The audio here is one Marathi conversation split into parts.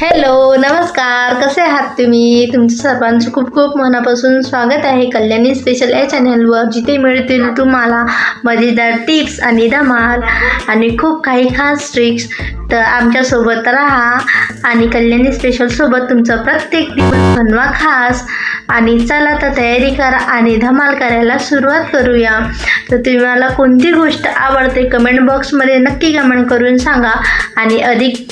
हॅलो नमस्कार. कसे आहात तुम्ही? तुमचं सर्वांचं खूप खूप मनापासून स्वागत आहे कल्याणी स्पेशल या चॅनलवर जिथे मिळतील तुम्हाला मजेदार टिप्स आणि धमाल आणि खूप काही खास ट्रिक्स तर आमच्यासोबत राहा आणि कल्याणी स्पेशलसोबत तुमचा प्रत्येक दिवस बनवा खास. आणि चला तर तयारी करा आणि धमाल करायला सुरुवात करूया. तर तुम्हाला कोणती गोष्ट आवडते कमेंट बॉक्समध्ये नक्की कमेंट करून सांगा. आणि अधिक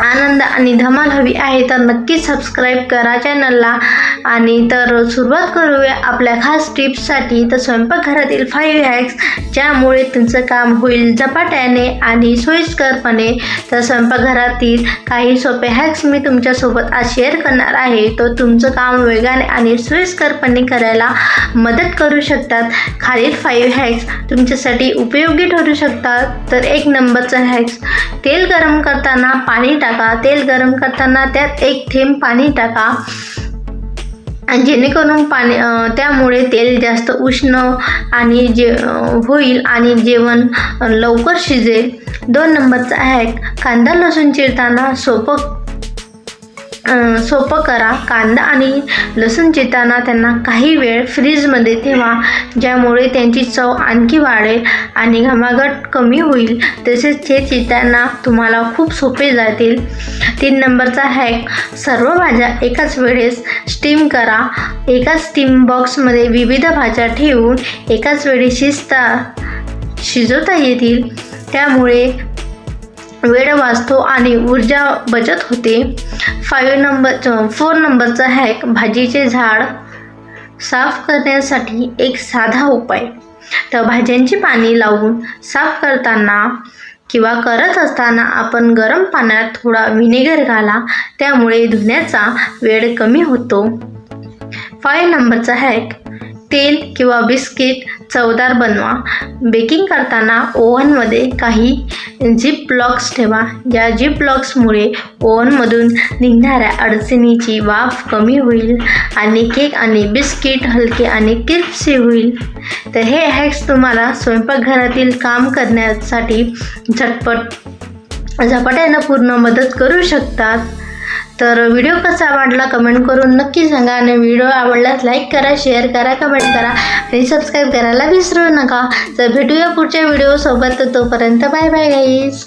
आनंद आणि धमाल हवी आहे तर नक्की सबस्क्राईब करा चॅनलला आणि तर सुरुवात करूया आपल्या खास टिप्ससाठी तर स्वयंपाकघरातील फाईव्ह हॅक्स ज्यामुळे तुमचं काम होईल झपाट्याने आणि सोयीस्करपणे. तर स्वयंपाकघरातील काही सोपे हॅक्स मी तुमच्यासोबत आज शेअर करणार आहे. तो तुमचं काम वेगाने आणि सोयीस्करपणे करायला मदत करू शकतात. खालील फाईव्ह हॅक्स तुमच्यासाठी उपयोगी ठरू शकतात. तर एक नंबरचा हॅक्स तेल गरम करताना पाणी टाक टाका तेल गरम करताना त्यात एक थेंब पाणी टाका. आणि जेणेकरून पाणी त्यामुळे तेल जास्त उष्ण आणि जे होईल आणि जेवण लवकर शिजेल. दोन नंबरचा हॅक कांदा लसूण चिरताना सोपं सोपं करा. कांदा आणि लसूण चिरताना त्यांना काही वेळ फ्रीजमध्ये ठेवा. ज्यामुळे त्यांची चव आणखी वाढेल आणि घमाघट कमी होईल. तसेच ते चिरताना तुम्हाला खूप सोपे जातील. तीन नंबरचा हॅक सर्व भाज्या एकाच वेळेस स्टीम करा. एकाच स्टीम बॉक्समध्ये विविध भाज्या ठेवून एकाच वेळी शिजता शिजवता येतील. त्यामुळे वेळ वाचतो आणि ऊर्जा बचत होते. फाईव्ह नंबर फोर नंबरचा हॅक भाजीचे झाड साफ करण्यासाठी एक साधा उपाय. तर भाज्यांची पाणी लावून साफ करताना किंवा करत असताना आपण गरम पाण्यात थोडा व्हिनेगर घाला त्यामुळे धुण्याचा वेळ कमी होतो. फाय नंबरचा हॅक तेल किंवा बिस्किट चवदार बनवा. बेकिंग करताना ओव्हनमध्ये काही झिप लॉक्स ठेवा. या झिप ब्लॉक्समुळे ओव्हनमधून निघणाऱ्या अडचणीची वाफ कमी होईल आणि केक आणि बिस्किट हलके आणि क्रिप्सी होईल. तर हे हॅक्स तुम्हाला स्वयंपाकघरातील काम करण्यासाठी झटपट झपाट्यानं पूर्ण मदत करू शकतात. तर व्हिडिओ कसा आवडला कमेंट करून नक्की सांगा आणि व्हिडिओ आवडल्यास लाईक करा शेअर करा कमेंट करा आणि सबस्क्राईब करायला विसरू नका. तर भेटूया पुढच्या व्हिडिओसोबत तर तोपर्यंत बाय बाय गाईज